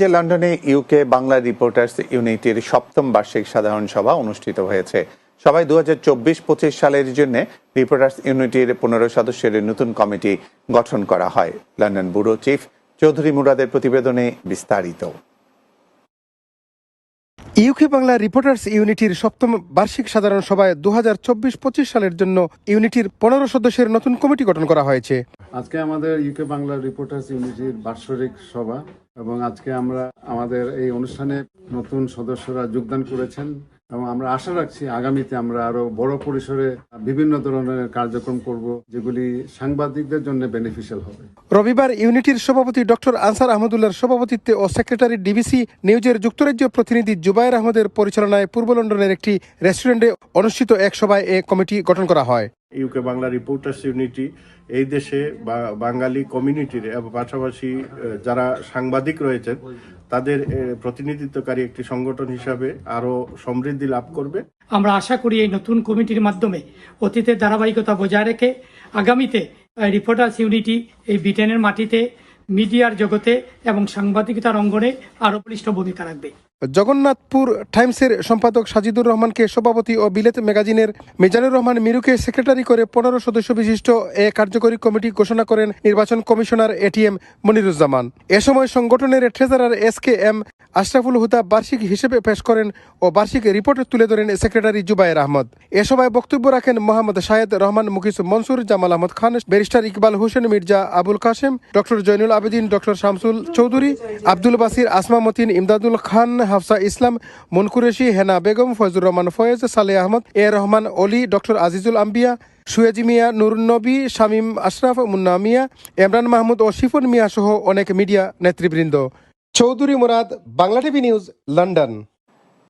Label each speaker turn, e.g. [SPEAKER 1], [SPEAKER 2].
[SPEAKER 1] যে লন্ডনে UK Bangla reporters ইউনিটির সপ্তম বার্ষিক সাধারণ সভা অনুষ্ঠিত হয়েছে সবাই দু হাজার চব্বিশ পঁচিশ সালের জন্য রিপোর্টার্স ইউনিটির পনেরো সদস্যের নতুন কমিটি গঠন করা হয়। লন্ডন ব্যুরো চিফ চৌধুরী মুরাদের প্রতিবেদনে বিস্তারিত।
[SPEAKER 2] ইউকে বাংলা রিপোর্টার্স ইউনিটির সপ্তম বার্ষিক সাধারণ সভায় দু হাজার চব্বিশ পঁচিশ সালের জন্য ইউনিটির পনেরো সদস্যের নতুন কমিটি গঠন করা হয়েছে।
[SPEAKER 3] আজকে আমাদের ইউকে বাংলা রিপোর্টার্স ইউনিটির বাৎসরিক সভা এবং আজকে আমরা আমাদের এই অনুষ্ঠানে নতুন সদস্যরা যোগদান করেছেন। এবং আমরা আশা রাখছি আগামীতে আমরা আরও বড় পরিসরে বিভিন্ন ধরনের কার্যক্রম করব, যেগুলি সাংবাদিকদের জন্য বেনিফিশিয়াল হবে।
[SPEAKER 2] রবিবার ইউনিটির সভাপতি ডক্টর আনসার আহমদুল্লাহর সভাপতিত্বে ও সেক্রেটারি ডিবিসি নিউজের যুক্তরাজ্য প্রতিনিধি জুবায়ের আহমদের পরিচালনায় পূর্ব লন্ডনের একটি রেস্টুরেন্টে অনুষ্ঠিত এক সভায় এ কমিটি গঠন করা হয়।
[SPEAKER 4] ইউকে বাংলা রিপোর্টার্স ইউনিটি এই দেশে বাঙালি কমিউনিটির পাশাপাশি যারা সাংবাদিক রয়েছেন, তাদের প্রতিনিধিত্বকারী একটি সংগঠন হিসাবে আরও সমৃদ্ধি লাভ করবে।
[SPEAKER 5] আমরা আশা করি এই নতুন কমিটির মাধ্যমে অতীতের ধারাবাহিকতা বজায় রেখে আগামীতে রিপোর্টার্স ইউনিটি এই ব্রিটেনের মাটিতে মিডিয়ার জগতে এবং সাংবাদিকতার অঙ্গনে আরও বলিষ্ঠ ভূমিকা রাখবে।
[SPEAKER 2] জগন্নাথপুর টাইমসের সম্পাদক সাজিদুর রহমানকে সভাপতি ও বিলেত ম্যাগাজিনের মিজানুর রহমান মিরুকে সেক্রেটারি করে পনেরো সদস্য বিশিষ্ট এ কার্যকরী কমিটি ঘোষণা করেন নির্বাচন কমিশনার এটিএম মনিরুজ্জামান। এ সময় সংগঠনের treasurer S K M Ashraful Huda বার্ষিক হিসেবে পেশ করেন ও বার্ষিক রিপোর্ট তুলে ধরেন সেক্রেটারি জুবায়ের আহমদ। এ সময় বক্তব্য রাখেন Mohammad Shahed Rahman, Mukis Mansur, Jamal Ahmad Khan, barrister Iqbal Hossain, Mirza Abul Kashem, doctor Zainul Abedin, doctor Shamsul Chowdhury, Abdul Basir, Asma Matin, Imdadul Khan Hafsa Islam, Munqureshi, Hena Begum Foyzur Rahman, Foyez, Saleh Ahmad, এ রহমান, অলি, doctor Azizul আম্বিয়া, সুয়েজি মিয়া নুরুন্নবী শামীম আশরাফ, মুন্না মিয়া, ইমরান মাহমুদ ও শিফুন মিয়া সহ অনেক media নেতৃবৃন্দ। Chowdhury Murad, Bangla TV news, London.